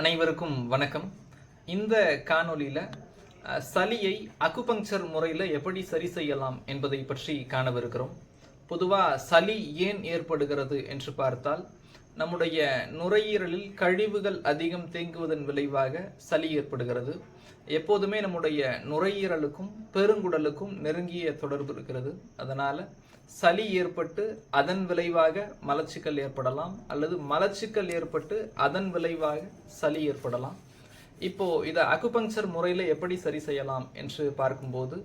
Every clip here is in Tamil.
அனைவருக்கும் வணக்கம். இந்த காணொளியில் சளியை அக்குபங்சர் முறையில் எப்படி சரி செய்யலாம் என்பதை பற்றி காணவிருக்கிறோம். பொதுவாக சளி ஏன் ஏற்படுகிறது என்று பார்த்தால் நம்முடைய நுரையீரலில் கழிவுகள் அதிகம் தேங்குவதன் விளைவாக சளி ஏற்படுகிறது. எப்போதுமே நம்முடைய நுரையீரலுக்கும் பெருங்குடலுக்கும் நெருங்கிய தொடர்பு இருக்கிறது. அதனால் சளி ஏற்பட்டு அதன் விளைவாக மலச்சிக்கல் ஏற்படலாம் அல்லது மலச்சிக்கல் ஏற்பட்டு அதன் விளைவாக சளி ஏற்படலாம். இப்போ இதை அக்குபங்சர் முறையில் எப்படி சரி செய்யலாம் என்று பார்க்கும்போது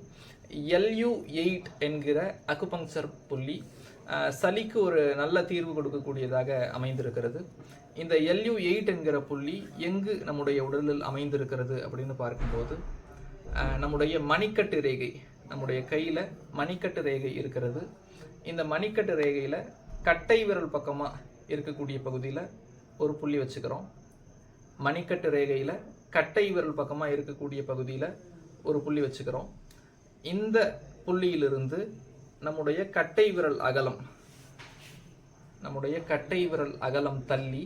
எல்யூ எயிட் என்கிற அக்குபங்சர் புள்ளி சளிக்கு ஒரு நல்ல தீர்வு கொடுக்கக்கூடியதாக அமைந்திருக்கிறது. இந்த எல்யூ எயிட் என்கிற புள்ளி எங்கு நம்முடைய உடலில் அமைந்திருக்கிறது அப்படின்னு பார்க்கும்போது நம்முடைய மணிக்கட்டு ரேகை நம்முடைய கையில் மணிக்கட்டு ரேகை இருக்கிறது. இந்த மணிக்கட்டு ரேகையில் கட்டை விரல் பக்கமாக இருக்கக்கூடிய பகுதியில் ஒரு புள்ளி வச்சுக்கிறோம். மணிக்கட்டு ரேகையில் கட்டை விரல் பக்கமாக இருக்கக்கூடிய பகுதியில் ஒரு புள்ளி வச்சுக்கிறோம். இந்த புள்ளியிலிருந்து நம்முடைய கட்டை விரல் அகலம் நம்முடைய கட்டை விரல் அகலம் தள்ளி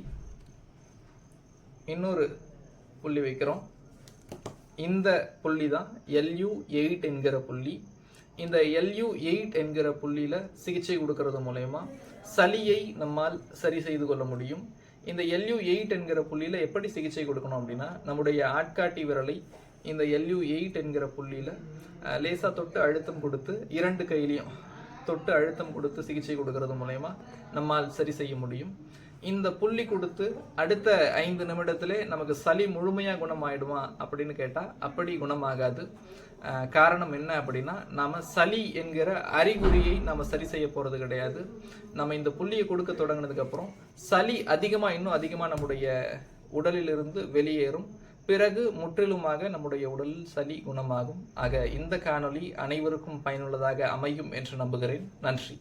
இன்னொரு புள்ளி வைக்கிறோம். இந்த புள்ளி தான் எல்யூ எயிட் என்கிற புள்ளி. இந்த எல்யூ எயிட் என்கிற புள்ளியில் சிகிச்சை கொடுக்கறது மூலயமா சளியை நம்மால் சரி செய்து கொள்ள முடியும். இந்த எல்யூ எயிட் என்கிற புள்ளியில் எப்படி சிகிச்சை கொடுக்கணும் அப்படின்னா நம்முடைய ஆட்காட்டி விரலை இந்த எல்யூ எயிட் என்கிற புள்ளியில் லேசாக தொட்டு அழுத்தம் கொடுத்து இரண்டு கையிலையும் தொட்டு அழுத்தம் கொடுத்து சிகிச்சை கொடுக்கறது மூலயமா நம்மால் சரி செய்ய முடியும். இந்த புள்ளி கொடுத்து அடுத்த ஐந்து நிமிடத்திலே நமக்கு சளி முழுமையாக குணமாயிடுமா அப்படின்னு கேட்டால் அப்படி குணமாகாது. காரணம் என்ன அப்படின்னா நம்ம சளி என்கிற அறிகுறியை நம்ம சரி செய்ய போகிறது கிடையாது. நம்ம இந்த புள்ளியை கொடுக்க தொடங்கினதுக்கப்புறம் சளி அதிகமாக இன்னும் அதிகமாக நம்முடைய உடலிலிருந்து வெளியேறும். பிறகு முற்றிலுமாக நம்முடைய உடலில் சளி குணமாகும். ஆக இந்த காணொளி அனைவருக்கும் பயனுள்ளதாக அமையும் என்று நம்புகிறேன். நன்றி.